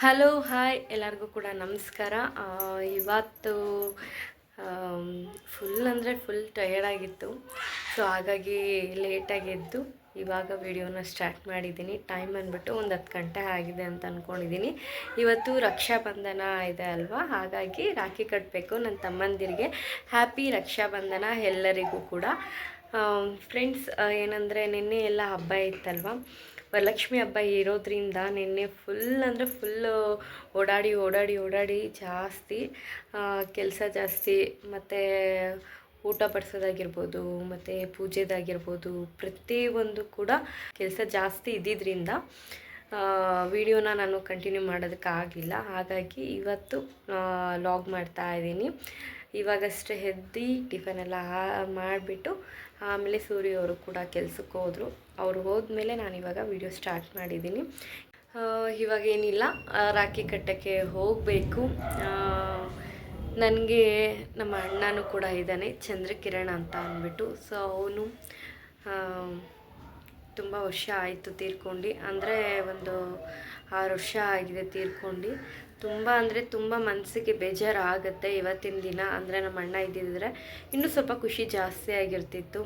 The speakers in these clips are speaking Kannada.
ಹಲೋ, ಹಾಯ್, ಎಲ್ಲರಿಗೂ ಕೂಡ ನಮಸ್ಕಾರ. ಇವತ್ತು ಫುಲ್ ಅಂದರೆ ಫುಲ್ ಟಯರ್ಡಾಗಿತ್ತು ಸೊ ಹಾಗಾಗಿ ಲೇಟಾಗಿ ಎದ್ದು ಇವಾಗ ವಿಡಿಯೋನ ಸ್ಟಾರ್ಟ್ ಮಾಡಿದ್ದೀನಿ. ಟೈಮ್ ಅಂದ್ಬಿಟ್ಟು ಒಂದು ಹತ್ತು ಗಂಟೆ ಆಗಿದೆ ಅಂತ ಅಂದ್ಕೊಂಡಿದ್ದೀನಿ ಇವತ್ತು ರಕ್ಷಾಬಂಧನ ಇದೆ ಅಲ್ವಾ? ಹಾಗಾಗಿ ರಾಖಿ ಕಟ್ಟಬೇಕು ನನ್ನ ತಮ್ಮಂದಿರಿಗೆ. ಹ್ಯಾಪಿ ರಕ್ಷಾಬಂಧನ ಎಲ್ಲರಿಗೂ ಕೂಡ. ಫ್ರೆಂಡ್ಸ್ ಏನಂದರೆ ನಿನ್ನೆ ಎಲ್ಲ ಹಬ್ಬ ಇತ್ತಲ್ವ? ವರಲಕ್ಷ್ಮಿ ಹಬ್ಬ ಇರೋದ್ರಿಂದ ನಿನ್ನೆ ಫುಲ್ ಅಂದರೆ ಫುಲ್ಲು ಓಡಾಡಿ ಓಡಾಡಿ ಓಡಾಡಿ ಜಾಸ್ತಿ ಕೆಲಸ ಜಾಸ್ತಿ, ಮತ್ತು ಊಟ ಬಡಿಸೋದಾಗಿರ್ಬೋದು, ಮತ್ತು ಪೂಜೆದಾಗಿರ್ಬೋದು ಪ್ರತಿಯೊಂದು ಕೂಡ ಕೆಲಸ ಜಾಸ್ತಿ ಇದ್ದಿದ್ದರಿಂದ ವಿಡಿಯೋನ ನಾನು ಕಂಟಿನ್ಯೂ ಮಾಡೋದಕ್ಕಾಗಿಲ್ಲ. ಹಾಗಾಗಿ ಇವತ್ತು ಲಾಗ್ ಮಾಡ್ತಾ ಇದ್ದೀನಿ. ಇವಾಗಷ್ಟೇ ಟಿಫನ್ ಎಲ್ಲ ಮಾಡಿಬಿಟ್ಟು ಆಮೇಲೆ ಸೂರ್ಯ ಅವರು ಕೂಡ ಕೆಲಸಕ್ಕೆ ಹೋದರು. ಅವ್ರು ಹೋದ್ಮೇಲೆ ನಾನು ಇವಾಗ ವಿಡಿಯೋ ಸ್ಟಾರ್ಟ್ ಮಾಡಿದ್ದೀನಿ. ಇವಾಗೇನಿಲ್ಲ ರಾಖಿ ಕಟ್ಟಕ್ಕೆ ಹೋಗಬೇಕು. ನನಗೆ ನಮ್ಮ ಅಣ್ಣನೂ ಕೂಡ ಇದ್ದಾನೆ, ಚಂದ್ರಕಿರಣ್ ಅಂತ ಅಂದ್ಬಿಟ್ಟು. ಸೊ ಅವನು ತುಂಬ ವರ್ಷ ಆಯಿತು ತೀರ್ಕೊಂಡು, ಅಂದರೆ ಒಂದು ಆರು ವರ್ಷ ಆಗಿದೆ ತೀರ್ಕೊಂಡು. ತುಂಬ ಅಂದರೆ ತುಂಬ ಮನಸ್ಸಿಗೆ ಬೇಜಾರು ಆಗುತ್ತೆ ಇವತ್ತಿನ ದಿನ. ಅಂದರೆ ನಮ್ಮ ಅಣ್ಣ ಇದ್ದಿದ್ರೆ ಇನ್ನೂ ಸ್ವಲ್ಪ ಖುಷಿ ಜಾಸ್ತಿ ಆಗಿರ್ತಿತ್ತು.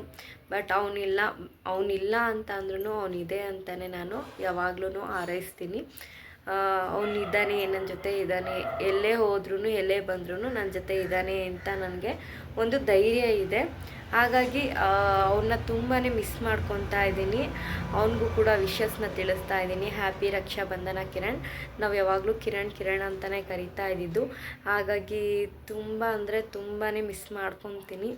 ಬಟ್ ಅವನಿಲ್ಲ ಅವನಿಲ್ಲ ಅಂತ ಅಂದ್ರೂ ಅವನಿದೆ ಅಂತಲೇ ನಾನು ಯಾವಾಗ್ಲೂ ಹಾರೈಸ್ತೀನಿ. ಅವನಿದ್ದಾನೆ ನನ್ನ ಜೊತೆ ಇದ್ದಾನೆ, ಎಲ್ಲೇ ಹೋದ್ರೂ ಎಲ್ಲೇ ಬಂದ್ರೂ ನನ್ನ ಜೊತೆ ಇದ್ದಾನೆ ಅಂತ ನನಗೆ ಒಂದು ಧೈರ್ಯ ಇದೆ. ಹಾಗಾಗಿ ಅವನ್ನ ತುಂಬಾ ಮಿಸ್ ಮಾಡ್ಕೊತಾ ಇದ್ದೀನಿ. ಅವನಿಗೂ ಕೂಡ ವಿಶಸ್ನ ತಿಳಿಸ್ತಾ ಇದ್ದೀನಿ. ಹ್ಯಾಪಿ ರಕ್ಷಾ ಬಂಧನ ಕಿರಣ್ ನಾವು ಯಾವಾಗಲೂ ಕಿರಣ್ ಕಿರಣ್ ಅಂತಲೇ ಕರಿತಾ ಇದ್ದಿದ್ದು. ಹಾಗಾಗಿ ತುಂಬ ಅಂದರೆ ತುಂಬಾ ಮಿಸ್ ಮಾಡ್ಕೊತೀನಿ.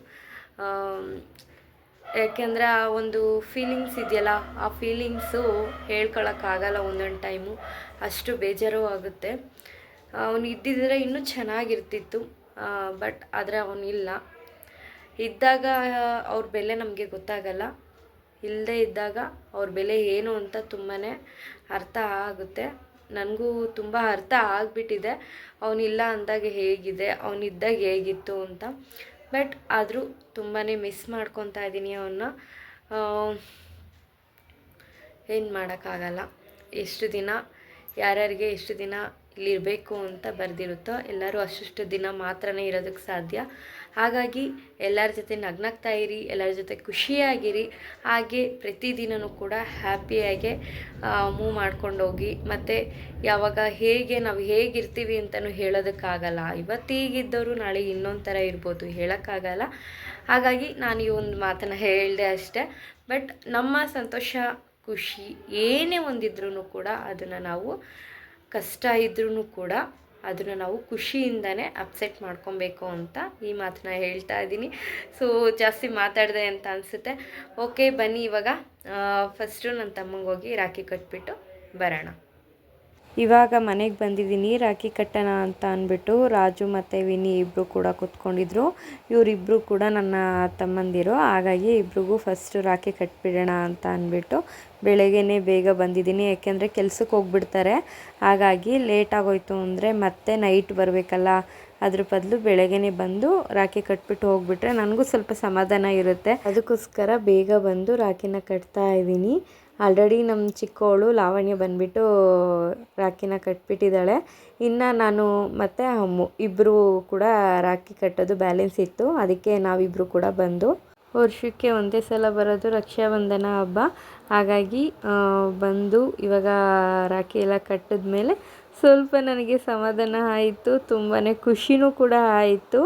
ಯಾಕೆಂದರೆ ಆ ಒಂದು ಫೀಲಿಂಗ್ಸ್ ಇದೆಯಲ್ಲ, ಆ ಫೀಲಿಂಗ್ಸು ಹೇಳ್ಕೊಳಕ್ಕಾಗಲ್ಲ ಒಂದೊಂದು ಟೈಮು ಅಷ್ಟು ಬೇಜಾರು ಆಗುತ್ತೆ. ಅವನು ಇದ್ದಿದ್ರೆ ಇನ್ನೂ ಚೆನ್ನಾಗಿರ್ತಿತ್ತು. ಬಟ್ ಆದರೆ ಅವನಿಲ್ಲ ಇದ್ದಾಗ, ಅವ್ರ ಬೆಲೆ ನಮಗೆ ಗೊತ್ತಾಗಲ್ಲ. ಇಲ್ಲದೆ ಇದ್ದಾಗ ಅವ್ರ ಬೆಲೆ ಏನು ಅಂತ ತುಂಬಾ ಅರ್ಥ ಆಗುತ್ತೆ. ನನಗೂ ತುಂಬ ಅರ್ಥ ಆಗಿಬಿಟ್ಟಿದೆ. ಅವನಿಲ್ಲ ಅಂದಾಗ ಹೇಗಿದೆ ಅವನಿದ್ದಾಗ ಹೇಗಿತ್ತು ಅಂತ. ಬಟ್ ಆದರೂ ತುಂಬಾ ಮಿಸ್ ಮಾಡ್ಕೊತಾ ಇದ್ದೀನಿ ಅವನ್ನ ಏನು ಮಾಡೋಕ್ಕಾಗಲ್ಲ. ಎಷ್ಟು ದಿನ, ಯಾರ್ಯಾರಿಗೆ ಎಷ್ಟು ದಿನ ಇಲ್ಲಿರಬೇಕು ಅಂತ ಬರೆದಿರುತ್ತೋ, ಎಲ್ಲರೂ ಅಷ್ಟಷ್ಟು ದಿನ ಮಾತ್ರನೇ ಇರೋದಕ್ಕೆ ಸಾಧ್ಯ. ಹಾಗಾಗಿ ಎಲ್ಲರ ಜೊತೆ ನಗ್ನಗ್ತಾ ಇರಿ, ಎಲ್ಲರ ಜೊತೆ ಖುಷಿಯಾಗಿರಿ. ಹಾಗೆ ಪ್ರತಿದಿನವೂ ಕೂಡ ಹ್ಯಾಪಿಯಾಗೆ ಮೂವ್ ಮಾಡ್ಕೊಂಡು ಹೋಗಿ. ಮತ್ತು ಯಾವಾಗ ಹೇಗೆ ನಾವು ಹೇಗಿರ್ತೀವಿ ಅಂತಲೂ ಹೇಳೋದಕ್ಕಾಗಲ್ಲ. ಇವತ್ತು ಹೀಗಿದ್ದವರು ನಾಳೆ ಇನ್ನೊಂದು ಥರ ಇರ್ಬೋದು, ಹೇಳೋಕ್ಕಾಗಲ್ಲ. ಹಾಗಾಗಿ ನಾನು ಈ ಒಂದು ಮಾತನ್ನು ಹೇಳಿದೆ ಅಷ್ಟೇ. ಬಟ್ ನಮ್ಮ ಸಂತೋಷ, ಖುಷಿ ಏನೇ ಒಂದಿದ್ರೂ ಕೂಡ ಅದನ್ನು ನಾವು ಕಷ್ಟ ಇದ್ರೂ ಕೂಡ ಅದನ್ನು ನಾವು ಖುಷಿಯಿಂದನೇ ಅಪ್ಸೆಟ್ ಮಾಡ್ಕೊಬೇಕು ಅಂತ ಈ ಮಾತನ್ನ ಹೇಳ್ತಾ ಇದ್ದೀನಿ. ಸೊ ಜಾಸ್ತಿ ಮಾತಾಡಿದೆ ಅಂತ ಅನಿಸುತ್ತೆ. ಓಕೆ ಬನ್ನಿ ಇವಾಗ. ಫಸ್ಟು ನನ್ನ ತಮ್ಮಂಗೆ ಹೋಗಿ ರಾಖಿ ಕಟ್ಬಿಟ್ಟು ಬರೋಣ. ಇವಾಗ ಮನೆಗೆ ಬಂದಿದ್ದೀನಿ ರಾಖಿ ಕಟ್ಟೋಣ ಅಂತ ಅಂದ್ಬಿಟ್ಟು ರಾಜು ಮತ್ತು ವಿನಿ ಇಬ್ಬರು ಕೂಡ ಕೂತ್ಕೊಂಡಿದ್ರು. ಇವರಿಬ್ಬರು ಕೂಡ ನನ್ನ ತಮ್ಮಂದಿರು, ಹಾಗಾಗಿ ಇಬ್ರಿಗೂ ಫಸ್ಟು ರಾಖಿ ಕಟ್ಬಿಡೋಣ ಅಂತ ಅಂದ್ಬಿಟ್ಟು ಬೆಳಗ್ಗೆನೇ ಬೇಗ ಬಂದಿದ್ದೀನಿ. ಯಾಕೆಂದರೆ ಕೆಲ್ಸಕ್ಕೆ ಹೋಗ್ಬಿಡ್ತಾರೆ. ಹಾಗಾಗಿ ಲೇಟ್ ಆಗೋಯ್ತು ಅಂದರೆ ಮತ್ತೆ ನೈಟ್ ಬರಬೇಕಲ್ಲ ಅದ್ರ ಬದಲು ಬೆಳಗ್ಗೆನೆ ಬಂದು ರಾಖಿ ಕಟ್ಬಿಟ್ಟು ಹೋಗ್ಬಿಟ್ರೆ ನನಗೂ ಸ್ವಲ್ಪ ಸಮಾಧಾನ ಇರುತ್ತೆ. ಅದಕ್ಕೋಸ್ಕರ ಬೇಗ ಬಂದು ರಾಖಿನ ಕಟ್ತಾ ಇದ್ದೀನಿ. ಆಲ್ರೆಡಿ ನಮ್ಮ ಚಿಕ್ಕವಳು ಲಾವಣ್ಯ ಬಂದುಬಿಟ್ಟು ರಾಖಿನ ಕಟ್ಬಿಟ್ಟಿದ್ದಾಳೆ. ಇನ್ನು ನಾನು ಮತ್ತು ಅಮ್ಮು ಇಬ್ಬರು ಕೂಡ ರಾಖಿ ಕಟ್ಟೋದು ಬ್ಯಾಲೆನ್ಸ್ ಇತ್ತು. ಅದಕ್ಕೆ ನಾವಿಬ್ಬರು ಕೂಡ ಬಂದು ವರ್ಷಕ್ಕೆ ಒಂದೇ ಸಲ ಬರೋದು ರಕ್ಷಾಬಂಧನ ಹಬ್ಬ. ಹಾಗಾಗಿ ಬಂದು ಇವಾಗ ರಾಖಿ ಎಲ್ಲ ಕಟ್ಟಿದ್ಮೇಲೆ ಸ್ವಲ್ಪ ನನಗೆ ಸಮಾಧಾನ ಆಯಿತು ತುಂಬಾ ಖುಷಿನೂ ಕೂಡ ಆಯಿತು.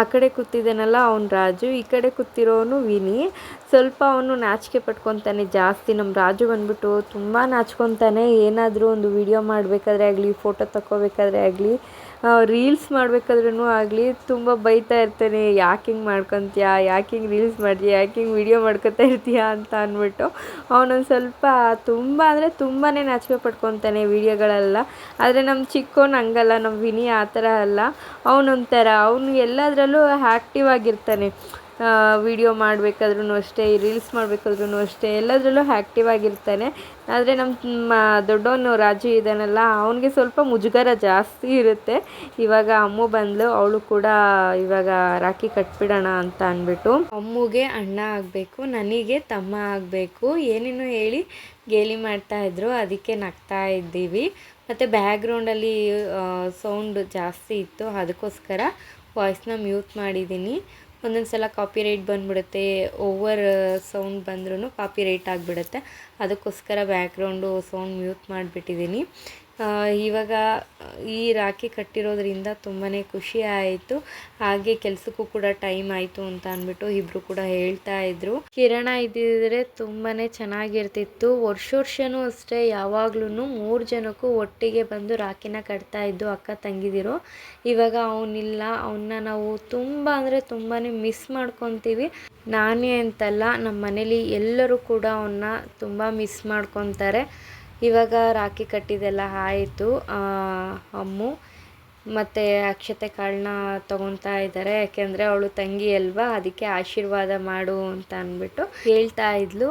ಆ ಕಡೆ ಕೂತಿದ್ದಾನಲ್ಲ ಅವನು ರಾಜು, ಈ ಕಡೆ ಕೂತಿರೋನು ವಿನಿ. ಸ್ವಲ್ಪ ಅವನು ನಾಚಿಕೆ ಪಟ್ಕೊತಾನೆ, ಜಾಸ್ತಿ ನಮ್ಮ ರಾಜು ಬಂದ್ಬಿಟ್ಟು ತುಂಬ ನಾಚ್ಕೊತಾನೆ. ಏನಾದರೂ ಒಂದು ವಿಡಿಯೋ ಮಾಡಬೇಕಾದ್ರೆ ಆಗಲಿ ಫೋಟೋ ತಗೋಬೇಕಾದ್ರೆ ಆಗಲಿ ರೀಲ್ಸ್ ಮಾಡಬೇಕಾದ್ರೂ ಆಗಲಿ, ತುಂಬ ಬೈತಾ ಇರ್ತೇನೆ, ಯಾಕೆ ಹಿಂಗೆ ಮಾಡ್ಕೊತೀಯ, ಯಾಕೆ ಹಿಂಗೆ ರೀಲ್ಸ್ ಮಾಡ್ತೀಯ, ಯಾಕೆ ಹಿಂಗೆ ವಿಡಿಯೋ ಮಾಡ್ಕೊತಾ ಇರ್ತೀಯ ಅಂತ ಅಂದ್ಬಿಟ್ಟು ಅವನೊಂದು ಸ್ವಲ್ಪ ತುಂಬ ಅಂದರೆ ತುಂಬಾ ನಾಚಿಕೆ ಪಡ್ಕೊತಾನೆ ವಿಡಿಯೋಗಳೆಲ್ಲ ಆದರೆ ನಮ್ಮ ಚಿಕ್ಕವನು ಹಂಗಲ್ಲ ನಮ್ಮ ವಿನಿ ಆ ಥರ ಅಲ್ಲ. ಅವನೊಂಥರ, ಅವನು ಎಲ್ಲದರಲ್ಲೂ ಆ್ಯಕ್ಟಿವ್ ಆಗಿರ್ತಾನೆ. ವಿಡಿಯೋ ಮಾಡಬೇಕಾದ್ರೂ ಅಷ್ಟೇ ರೀಲ್ಸ್ ಮಾಡಬೇಕಾದ್ರೂ ಅಷ್ಟೇ, ಎಲ್ಲದರಲ್ಲೂ ಆ್ಯಕ್ಟಿವ್ ಆಗಿರ್ತಾನೆ. ಆದರೆ ನಮ್ಮ ದೊಡ್ಡವನು ರಾಜು ಇದ್ದಾನಲ್ಲ ಅವನಿಗೆ ಸ್ವಲ್ಪ ಮುಜುಗರ ಜಾಸ್ತಿ ಇರುತ್ತೆ. ಇವಾಗ ಅಮ್ಮು ಬಂದಳು ಅವಳು ಕೂಡ ಇವಾಗ ರಾಖಿ ಕಟ್ಬಿಡೋಣ ಅಂತ ಅಂದ್ಬಿಟ್ಟು. ಅಮ್ಮುಗೆ ಅಣ್ಣ ಆಗಬೇಕು, ನನಗೆ ತಮ್ಮ ಆಗಬೇಕು, ಏನೇನು ಹೇಳಿ ಗೇಲಿ ಮಾಡ್ತಾಯಿದ್ರು ಅದಕ್ಕೆ ನಗ್ತಾ ಇದ್ದೀವಿ. ಮತ್ತು ಬ್ಯಾಕ್ಗ್ರೌಂಡಲ್ಲಿ ಸೌಂಡ್ ಜಾಸ್ತಿ ಇತ್ತು, ಅದಕ್ಕೋಸ್ಕರ ವಾಯ್ಸ್ನ ಮ್ಯೂಟ್ ಮಾಡಿದ್ದೀನಿ. ಒಂದೊಂದು ಸಲ ಕಾಪಿ ರೈಟ್ ಬಂದುಬಿಡುತ್ತೆ ಓವರ್ ಸೌಂಡ್ ಬಂದ್ರೂ ಕಾಪಿ ರೈಟ್ ಆಗಿಬಿಡುತ್ತೆ. ಅದಕ್ಕೋಸ್ಕರ ಬ್ಯಾಕ್ಗ್ರೌಂಡು ಸೌಂಡ್ ಮ್ಯೂಟ್ ಮಾಡಿಬಿಟ್ಟಿದ್ದೀನಿ. ಇವಾಗ ಈ ರಾಖಿ ಕಟ್ಟಿರೋದ್ರಿಂದ ತುಂಬಾ ಖುಷಿ ಆಯಿತು. ಹಾಗೆ ಕೆಲಸಕ್ಕೂ ಕೂಡ ಟೈಮ್ ಆಯಿತು ಅಂತ ಅಂದ್ಬಿಟ್ಟು ಇಬ್ಬರು ಕೂಡ ಹೇಳ್ತಾ ಇದ್ರು. ಕಿರಣ ಇದ್ದಿದ್ರೆ ತುಂಬಾ ಚೆನ್ನಾಗಿರ್ತಿತ್ತು. ವರ್ಷ ವರ್ಷವೂ ಅಷ್ಟೇ ಯಾವಾಗ್ಲೂ ಮೂರು ಜನಕ್ಕೂ ಒಟ್ಟಿಗೆ ಬಂದು ರಾಖಿನ ಕಟ್ತಾ ಇದ್ದು ಅಕ್ಕ ತಂಗಿದಿರು. ಇವಾಗ ಅವನಿಲ್ಲ ಅವನ್ನ ನಾವು ತುಂಬ ಅಂದರೆ ತುಂಬಾ ಮಿಸ್ ಮಾಡ್ಕೊತೀವಿ. ನಾನೇ ಅಂತಲ್ಲ ನಮ್ಮ ಮನೇಲಿ ಎಲ್ಲರೂ ಕೂಡ ಅವನ್ನ ತುಂಬ ಮಿಸ್ ಮಾಡ್ಕೊತಾರೆ. ಇವಾಗ ರಾಖಿ ಕಟ್ಟಿದೆಲ್ಲ ಆಯಿತು. ಅಮ್ಮು ಮತ್ತು ಅಕ್ಷತೆ ಕಾಳನ್ನ ತಗೊತಾ ಇದ್ದಾರೆ. ಯಾಕೆಂದರೆ ಅವಳು ತಂಗಿ ಅಲ್ವಾ, ಅದಕ್ಕೆ ಆಶೀರ್ವಾದ ಮಾಡು ಅಂತ ಅಂದ್ಬಿಟ್ಟು ಹೇಳ್ತಾ ಇದ್ಲು.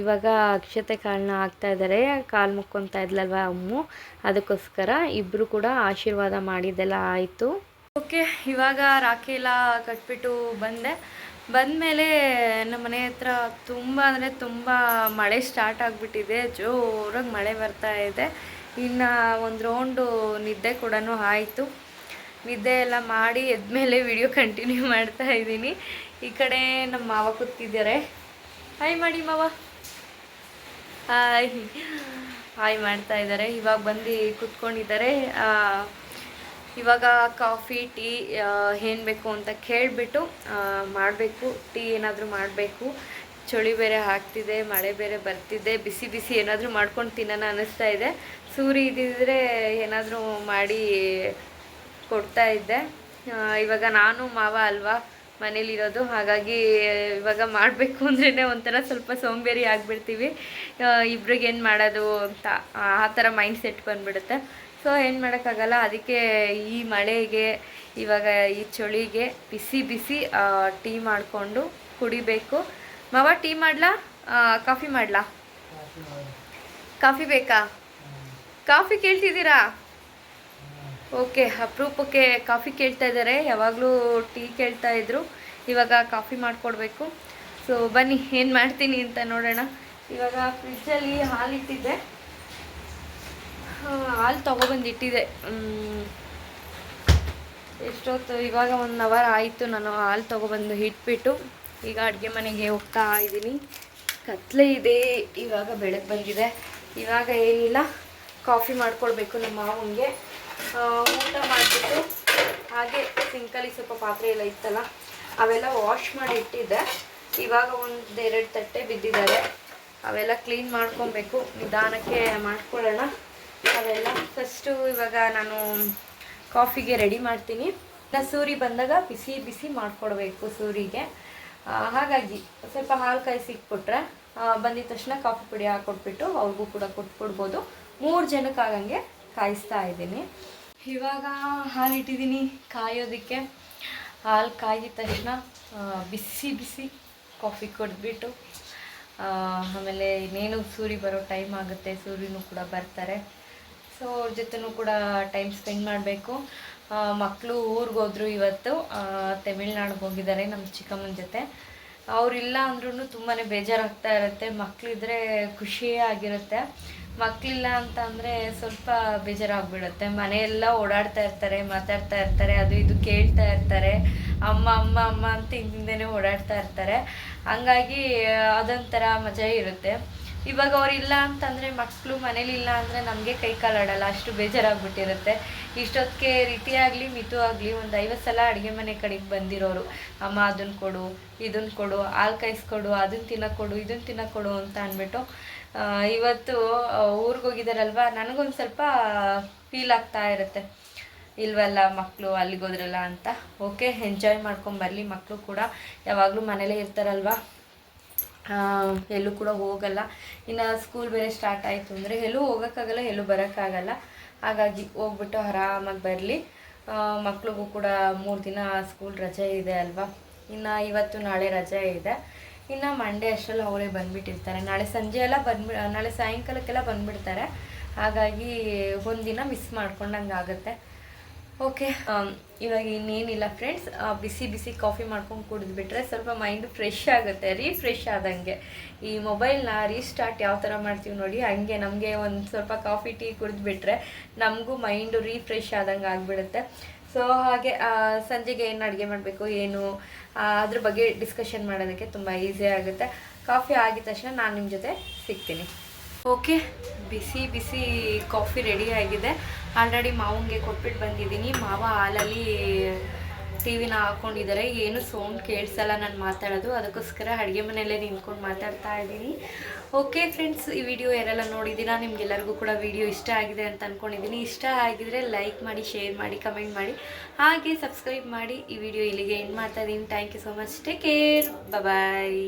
ಇವಾಗ ಅಕ್ಷತೆ ಕಾಳನ್ನ ಹಾಕ್ತಾ ಇದ್ದಾರೆ. ಕಾಲು ಮುಕ್ಕೊತಾ ಇದ್ಲಲ್ವ ಅಮ್ಮು? ಅದಕ್ಕೋಸ್ಕರ ಇಬ್ಬರು ಕೂಡ ಆಶೀರ್ವಾದ ಮಾಡಿದ್ದೆಲ್ಲ ಆಯಿತು. ಓಕೆ ಇವಾಗ ರಾಖಿ ಎಲ್ಲ ಕಟ್ಬಿಟ್ಟು ಬಂದೆ. ಬಂದಮೇಲೆ ನಮ್ಮ ಮನೆ ಹತ್ರ ತುಂಬ ಅಂದರೆ ತುಂಬ ಮಳೆ ಸ್ಟಾರ್ಟ್ ಆಗಿಬಿಟ್ಟಿದೆ, ಜೋರಾಗಿ ಮಳೆ ಬರ್ತಾ ಇದೆ. ಇನ್ನು ಒಂದು ರೌಂಡು ನಿದ್ದೆ ಕೂಡ ಆಯಿತು. ನಿದ್ದೆ ಎಲ್ಲ ಮಾಡಿ ಎದ್ಮೇಲೆ ವಿಡಿಯೋ ಕಂಟಿನ್ಯೂ ಮಾಡ್ತಾ ಇದ್ದೀನಿ. ಈ ಕಡೆ ನಮ್ಮ ಮಾವ ಕೂತಿದ್ದಾರೆ. ಹಾಯ್ ಮಾಡಿ ಮಾವ. ಹಾಯ್ ಹಾಯ್ ಮಾಡ್ತಾ ಇದ್ದಾರೆ. ಇವಾಗ ಬಂದು ಕೂತ್ಕೊಂಡಿದ್ದಾರೆ. ಇವಾಗ ಕಾಫಿ, ಟೀ ಏನು ಬೇಕು ಅಂತ ಕೇಳಿಬಿಟ್ಟು ಮಾಡಬೇಕು. ಟೀ ಏನಾದರೂ ಮಾಡಬೇಕು. ಚಳಿ ಬೇರೆ ಹಾಕ್ತಿದೆ ಮಳೆ ಬೇರೆ ಬರ್ತಿದೆ, ಬಿಸಿ ಬಿಸಿ ಏನಾದರೂ ಮಾಡ್ಕೊಂಡು ತಿನ್ನೋಣ ಅನ್ನಿಸ್ತಾ ಇದೆ. ಸೂರಿ ಇದ್ದಿದ್ರೆ ಏನಾದರೂ ಮಾಡಿ ಕೊಡ್ತಾ ಇದ್ದೆ. ಇವಾಗ ನಾನು ಮಾವ ಅಲ್ವಾ, ಮನೇಲಿರೋದು. ಹಾಗಾಗಿ ಇವಾಗ ಮಾಡಬೇಕು ಅಂದ್ರೇ ಒಂಥರ ಸ್ವಲ್ಪ ಸೋಂಬೇರಿ ಆಗಿಬಿಡ್ತೀವಿ. ಇಬ್ರಿಗೇನು ಮಾಡೋದು ಅಂತ ಆ ಥರ ಮೈಂಡ್ ಸೆಟ್ ಬಂದುಬಿಡುತ್ತೆ. ಸೊ ಏನು ಮಾಡೋಕ್ಕಾಗಲ್ಲ, ಅದಕ್ಕೆ ಈ ಮಳೆಗೆ, ಇವಾಗ ಈ ಚಳಿಗೆ ಬಿಸಿ ಬಿಸಿ ಟೀ ಮಾಡಿಕೊಂಡು ಕುಡಿಬೇಕು. ಮಾವ, ಟೀ ಮಾಡಲಾ? ಕಾಫಿ ಮಾಡಲಾ? ಕಾಫಿ ಬೇಕಾ? ಕಾಫಿ ಕೇಳ್ತಿದ್ದೀರಾ? ಓಕೆ, ಅಪರೂಪಕ್ಕೆ ಕಾಫಿ ಕೇಳ್ತಾ ಇದ್ದಾರೆ. ಯಾವಾಗಲೂ ಟೀ ಕೇಳ್ತಾ ಇದ್ರು. ಇವಾಗ ಕಾಫಿ ಮಾಡಿಕೊಡ್ಬೇಕು. ಸೊ, ಬನ್ನಿ, ಏನು ಮಾಡ್ತೀನಿ ಅಂತ ನೋಡೋಣ. ಇವಾಗ ಫ್ರಿಜ್ಜಲ್ಲಿ ಹಾಲಿಟ್ಟಿದ್ದೆ. ಹಾಲು ತೊಗೊಬಂದು ಇಟ್ಟಿದೆ ಎಷ್ಟೊತ್ತು? ಇವಾಗ ಒನ್ ಅವರ್ ಆಯಿತು ನಾನು ಹಾಲು ತೊಗೊಬಂದು ಇಟ್ಬಿಟ್ಟು. ಈಗ ಅಡುಗೆ ಮನೆಗೆ ಹೋಗ್ತಾ ಇದ್ದೀನಿ. ಕತ್ಲೆ ಇದೆ. ಇವಾಗ ಬೆಳಗ್ಗೆ ಬಂದಿದೆ. ಇವಾಗ ಏನಿಲ್ಲ, ಕಾಫಿ ಮಾಡ್ಕೊಳ್ಬೇಕು ನಮ್ಮ ಮಾವನಿಗೆ. ಊಟ ಮಾಡಿಬಿಟ್ಟು ಹಾಗೆ ಸಿಂಕಲ್ಲಿ ಸ್ವಲ್ಪ ಪಾತ್ರೆ ಎಲ್ಲ ಇತ್ತಲ್ಲ, ಅವೆಲ್ಲ ವಾಶ್ ಮಾಡಿ ಇಟ್ಟಿದ್ದೆ. ಇವಾಗ ಒಂದು ಎರಡು ತಟ್ಟೆ ಬಿದ್ದಿದ್ದಾರೆ. ಅವೆಲ್ಲ ಕ್ಲೀನ್ ಮಾಡ್ಕೊಬೇಕು. ನಿಧಾನಕ್ಕೆ ಮಾಡ್ಕೊಳ್ಳೋಣ. ಅವೆಲ್ಲ. ಫಸ್ಟು ಇವಾಗ ನಾನು ಕಾಫಿಗೆ ರೆಡಿ ಮಾಡ್ತೀನಿ. ಸೂರಿ ಬಂದಾಗ ಬಿಸಿ ಬಿಸಿ ಮಾಡಿಕೊಡ್ಬೇಕು ಸೂರಿಗೆ. ಹಾಗಾಗಿ ಸ್ವಲ್ಪ ಹಾಲು ಕಾಯಿಸಿ ಇಟ್ಬಿಟ್ರೆ ಬಂದಿದ ತಕ್ಷಣ ಕಾಫಿ ಪುಡಿ ಹಾಕ್ಕೊಟ್ಬಿಟ್ಟು ಅವ್ರಿಗೂ ಕೂಡ ಕೊಟ್ಬಿಡ್ಬೋದು. ಮೂರು ಜನಕ್ಕೆ ಆಗಂಗೆ ಕಾಯಿಸ್ತಾ ಇದ್ದೀನಿ. ಇವಾಗ ಹಾಲು ಇಟ್ಟಿದ್ದೀನಿ ಕಾಯೋದಕ್ಕೆ. ಹಾಲು ಕಾಯಿದ ತಕ್ಷಣ ಬಿಸಿ ಬಿಸಿ ಕಾಫಿ ಕೊಟ್ಬಿಟ್ಟು ಆಮೇಲೆ ಇನ್ನೇನು ಸೂರಿ ಬರೋ ಟೈಮ್ ಆಗುತ್ತೆ ಸೂರ್ಯನೂ ಕೂಡ ಬರ್ತಾರೆ. ಸೊ ಅವ್ರ ಜೊತೆನೂ ಕೂಡ ಟೈಮ್ ಸ್ಪೆಂಡ್ ಮಾಡಬೇಕು. ಮಕ್ಕಳು ಊರಿಗೆ ಹೋದ್ರು ಇವತ್ತು ತಮಿಳ್ನಾಡಿಗೆ ಹೋಗಿದ್ದಾರೆ ನಮ್ಮ ಚಿಕ್ಕಮ್ಮನ ಜೊತೆ. ಅವರಿಲ್ಲ ಅಂದ್ರೂ ತುಂಬಾ ಬೇಜಾರಾಗ್ತಾ ಇರುತ್ತೆ. ಮಕ್ಕಳಿದ್ರೆ ಖುಷಿಯೇ ಆಗಿರುತ್ತೆ. ಮಕ್ಕಳಿಲ್ಲ ಅಂತ ಅಂದರೆ ಸ್ವಲ್ಪ ಬೇಜಾರಾಗ್ಬಿಡುತ್ತೆ. ಮನೆಯೆಲ್ಲ ಓಡಾಡ್ತಾ ಇರ್ತಾರೆ, ಮಾತಾಡ್ತಾ ಇರ್ತಾರೆ, ಅದು ಇದು ಕೇಳ್ತಾ ಇರ್ತಾರೆ. ಅಮ್ಮ ಅಮ್ಮ ಅಮ್ಮ ಅಂತ ಹಿಂದಿಂದೇನೆ ಓಡಾಡ್ತಾ ಇರ್ತಾರೆ. ಹಂಗಾಗಿ, ಅದೊಂಥರ ಮಜಾ ಇರುತ್ತೆ. ಇವಾಗ ಅವರಿಲ್ಲ ಅಂತಂದರೆ ಮಕ್ಕಳು ಮನೇಲಿಲ್ಲ ಅಂದರೆ ನಮಗೆ ಕೈ ಕಾಲಾಡಲ್ಲ ಅಷ್ಟು ಬೇಜಾರಾಗ್ಬಿಟ್ಟಿರುತ್ತೆ. ಇಷ್ಟೊತ್ತಿಗೆ ರೀತಿ ಆಗಲಿ ಮಿತು ಆಗಲಿ ಒಂದು ಐವತ್ತು ಸಲ ಅಡುಗೆ ಮನೆ ಕಡೆಗೆ ಬಂದಿರೋರು, ಅಮ್ಮ ಅದನ್ನು ಕೊಡು ಇದನ್ನು ಕೊಡು, ಹಾಲು ಕಾಯಿಸ್ಕೊಡು ಅದನ್ನು ತಿನ್ನೋಕೆ ಕೊಡು ಇದನ್ನು ತಿನ್ನೋಕೆ ಕೊಡು ಅಂತ ಅಂದ್ಬಿಟ್ಟು ಇವತ್ತು ಊರಿಗೆ ಹೋಗಿದ್ದಾರಲ್ವ ನನಗೊಂದು ಸ್ವಲ್ಪ ಫೀಲ್ ಆಗ್ತಾ ಇರುತ್ತೆ. ಇಲ್ವಲ್ಲ ಮಕ್ಕಳು ಅಲ್ಲಿಗೆ ಹೋದ್ರಲ್ಲ ಅಂತ. ಓಕೆ ಎಂಜಾಯ್ ಮಾಡ್ಕೊಂಬರಲಿ ಮಕ್ಕಳು ಕೂಡ. ಯಾವಾಗಲೂ ಮನೇಲೇ ಇರ್ತಾರಲ್ವ? ಎಲ್ಲೂ ಕೂಡ ಹೋಗಲ್ಲ. ಇನ್ನು ಸ್ಕೂಲ್ ಬೇರೆ ಸ್ಟಾರ್ಟ್ ಆಯಿತು ಅಂದರೆ ಎಲ್ಲೂ ಹೋಗೋಕ್ಕಾಗಲ್ಲ, ಎಲ್ಲೂ ಬರೋಕ್ಕಾಗಲ್ಲ. ಹಾಗಾಗಿ ಹೋಗ್ಬಿಟ್ಟು ಆರಾಮಾಗಿ ಬರಲಿ. ಮಕ್ಳಿಗೂ ಕೂಡ ಮೂರು ದಿನ ಸ್ಕೂಲ್ ರಜೆ ಇದೆ ಅಲ್ವಾ? ಇನ್ನು ಇವತ್ತು ನಾಳೆ ರಜೆ ಇದೆ. ಇನ್ನು ಮಂಡೇ ಅಷ್ಟರಲ್ಲಿ ಅವರೇ ಬಂದುಬಿಟ್ಟಿರ್ತಾರೆ. ನಾಳೆ ಸಂಜೆ ಎಲ್ಲ ಬಂದ್ಬಿ, ನಾಳೆ ಸಾಯಂಕಾಲಕ್ಕೆಲ್ಲ ಬಂದುಬಿಡ್ತಾರೆ. ಹಾಗಾಗಿ ಒಂದಿನ ಮಿಸ್ ಮಾಡ್ಕೊಂಡಂಗೆ ಆಗುತ್ತೆ ಓಕೆ ಇವಾಗ ಇನ್ನೇನಿಲ್ಲ ಫ್ರೆಂಡ್ಸ್ ಬಿಸಿ ಬಿಸಿ ಕಾಫಿ ಮಾಡ್ಕೊಂಡು ಕುಡಿದ್ಬಿಟ್ರೆ ಸ್ವಲ್ಪ ಮೈಂಡು ಫ್ರೆಶ್ ಆಗುತ್ತೆ ರೀಫ್ರೆಶ್ ಆದಂಗೆ. ಈ ಮೊಬೈಲ್ನ ರೀಸ್ಟಾರ್ಟ್ ಯಾವ ಥರ ಮಾಡ್ತೀವಿ ನೋಡಿ, ಹಂಗೆ ನಮಗೆ ಒಂದು ಸ್ವಲ್ಪ ಕಾಫಿ ಟೀ ಕುಡಿದ್ಬಿಟ್ರೆ ನಮಗೂ ಮೈಂಡು ರೀಫ್ರೆಶ್ ಆದಂಗೆ ಆಗಿಬಿಡುತ್ತೆ. ಸೊ ಹಾಗೆ ಸಂಜೆಗೆ ಏನು ಅಡುಗೆ ಮಾಡಬೇಕು, ಏನು ಅದ್ರ ಬಗ್ಗೆ ಡಿಸ್ಕಷನ್ ಮಾಡೋದಕ್ಕೆ ತುಂಬ ಈಸಿ ಆಗುತ್ತೆ. ಕಾಫಿ ಆಗಿದ ತಕ್ಷಣ ನಾನು ನಿಮ್ಮ ಜೊತೆ ಸಿಗ್ತೀನಿ. ಓಕೆ, ಬಿಸಿ ಬಿಸಿ ಕಾಫಿ ರೆಡಿ ಆಗಿದೆ. ಆಲ್ರೆಡಿ ಮಾವಂಗೆ ಕೊಟ್ಬಿಟ್ಟು ಬಂದಿದ್ದೀನಿ. ಮಾವ ಹಾಲಲ್ಲಿ ಟಿ ವಿನ ಹಾಕ್ಕೊಂಡಿದ್ದಾರೆ ಏನು ಸೌಂಡ್ ಕೇಳಿಸಲ್ಲ ನಾನು ಮಾತಾಡೋದು. ಅದಕ್ಕೋಸ್ಕರ ಅಡುಗೆ ಮನೆಯಲ್ಲೇ ನಿಂತ್ಕೊಂಡು ಮಾತಾಡ್ತಾ ಇದ್ದೀನಿ. ಓಕೆ ಫ್ರೆಂಡ್ಸ್ ಈ ವಿಡಿಯೋ ಯಾರೆಲ್ಲ ನೋಡಿದ್ದೀರಾ, ನಿಮಗೆಲ್ಲರಿಗೂ ಕೂಡ ವಿಡಿಯೋ ಇಷ್ಟ ಆಗಿದೆ ಅಂತ ಅಂದ್ಕೊಂಡಿದ್ದೀನಿ ಇಷ್ಟ ಆಗಿದರೆ ಲೈಕ್ ಮಾಡಿ ಶೇರ್ ಮಾಡಿ ಕಮೆಂಟ್ ಮಾಡಿ. ಹಾಗೆ ಸಬ್ಸ್ಕ್ರೈಬ್ ಮಾಡಿ. ಈ ವಿಡಿಯೋ ಇಲ್ಲಿಗೆ ಎಂಡ್ ಮಾಡ್ತಾ ಇದ್ದೀನಿ. Thank you so much take care bye